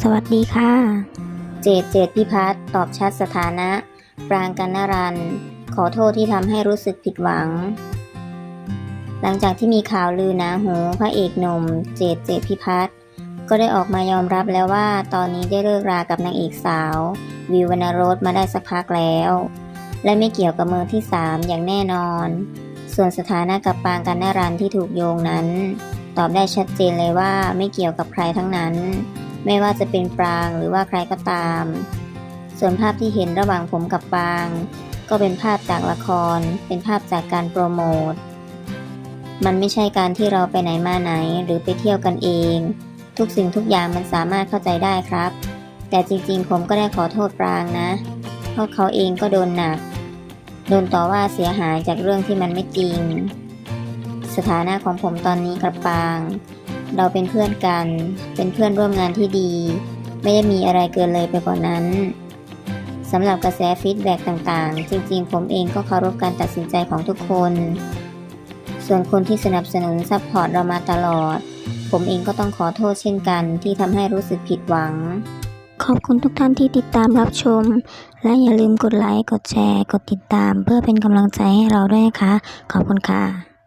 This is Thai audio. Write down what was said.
สวัสดีค่ะ เจดเจดพิพัฒน์ตอบชัดสถานะ ปรางกันนารัน ขอโทษที่ทำให้รู้สึกผิดหวัง หลังจากที่มีข่าวลือหนาหูพระเอกหนุ่ม เจดเจดพิพัฒน์ก็ได้ออกมายอมรับแล้วว่า ตอนนี้ได้เลิกรากับนางเอกสาว วิววรรณรสมาได้สักพักแล้ว และไม่เกี่ยวกับมือที่สามอย่างแน่นอน ส่วนสถานะกับปรางกันนารันที่ถูกโยงนั้น ตอบได้ชัดเจนเลยว่าไม่เกี่ยวกับใครทั้งนั้น ไม่ว่าจะเป็นปรางหรือว่าใครก็ตาม ส่วนภาพที่เห็นระหว่างผมกับปราง ก็เป็นภาพจากละคร เป็นภาพจากการโปรโมท มันไม่ใช่การที่เราไปไหนมาไหนหรือไปเที่ยวกันเอง ทุกสิ่งทุกอย่างมันสามารถเข้าใจได้ครับ แต่จริงๆ ผมก็ได้ขอโทษปรางนะเพราะเขาเองก็โดนหนัก โดนต่อว่าเสียหายจากเรื่องที่มันไม่จริง สถานะของผมตอนนี้กับปาง เราเป็นเพื่อนกัน เป็นเพื่อนร่วมงานที่ดี ไม่ได้มีอะไรเกินเลยไปกว่านั้นสำหรับกระแสฟีดแบ็กต่างๆ จริงๆ ผมเองก็เคารพการตัดสินใจของทุกคน ส่วนคนที่สนับสนุนซัพพอร์ตเรามาตลอด ผมเองก็ต้องขอโทษเช่นกันที่ทำให้รู้สึกผิดหวัง ขอบคุณทุกท่านที่ติดตามรับชม และอย่าลืมกดไลค์ กดแชร์ กดติดตาม เพื่อเป็นกำลังใจให้เราด้วยนะคะ ขอบคุณค่ะ